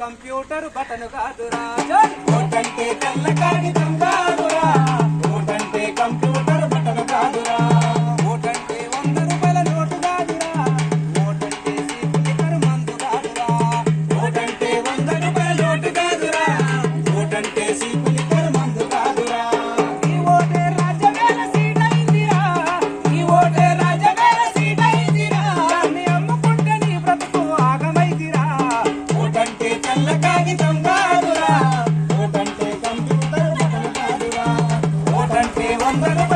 Computer button కాదురా. ఓటంటే computer కాదురా. ఓటంటే వందల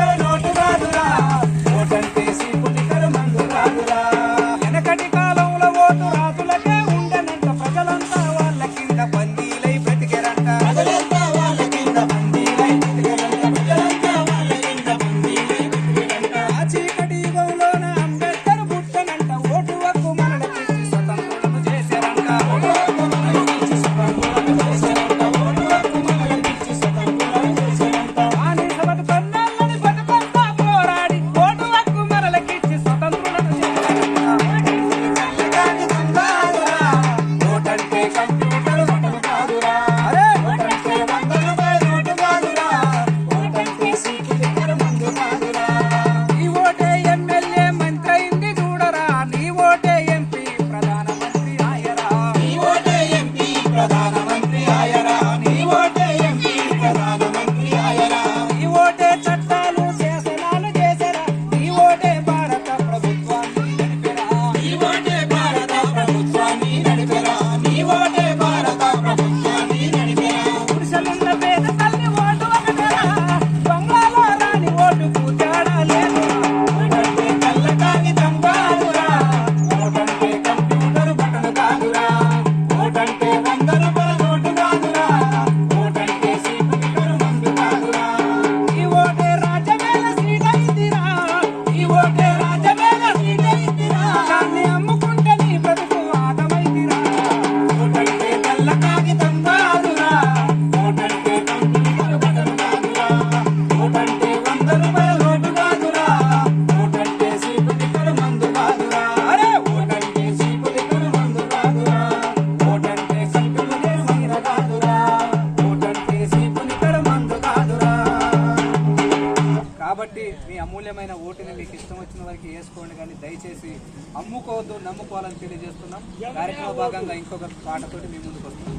మీ అమూల్యమైన ఓటుని మీకు ఇష్టం వచ్చిన వారికి వేసుకోండి కానీ దయచేసి అమ్ముకోవద్దు నమ్ముకోవాలని తెలియజేస్తున్నాం. కార్యక్రమ భాగంగా ఇంకొక పాటతోటి మీ ముందుకు వస్తున్నాం.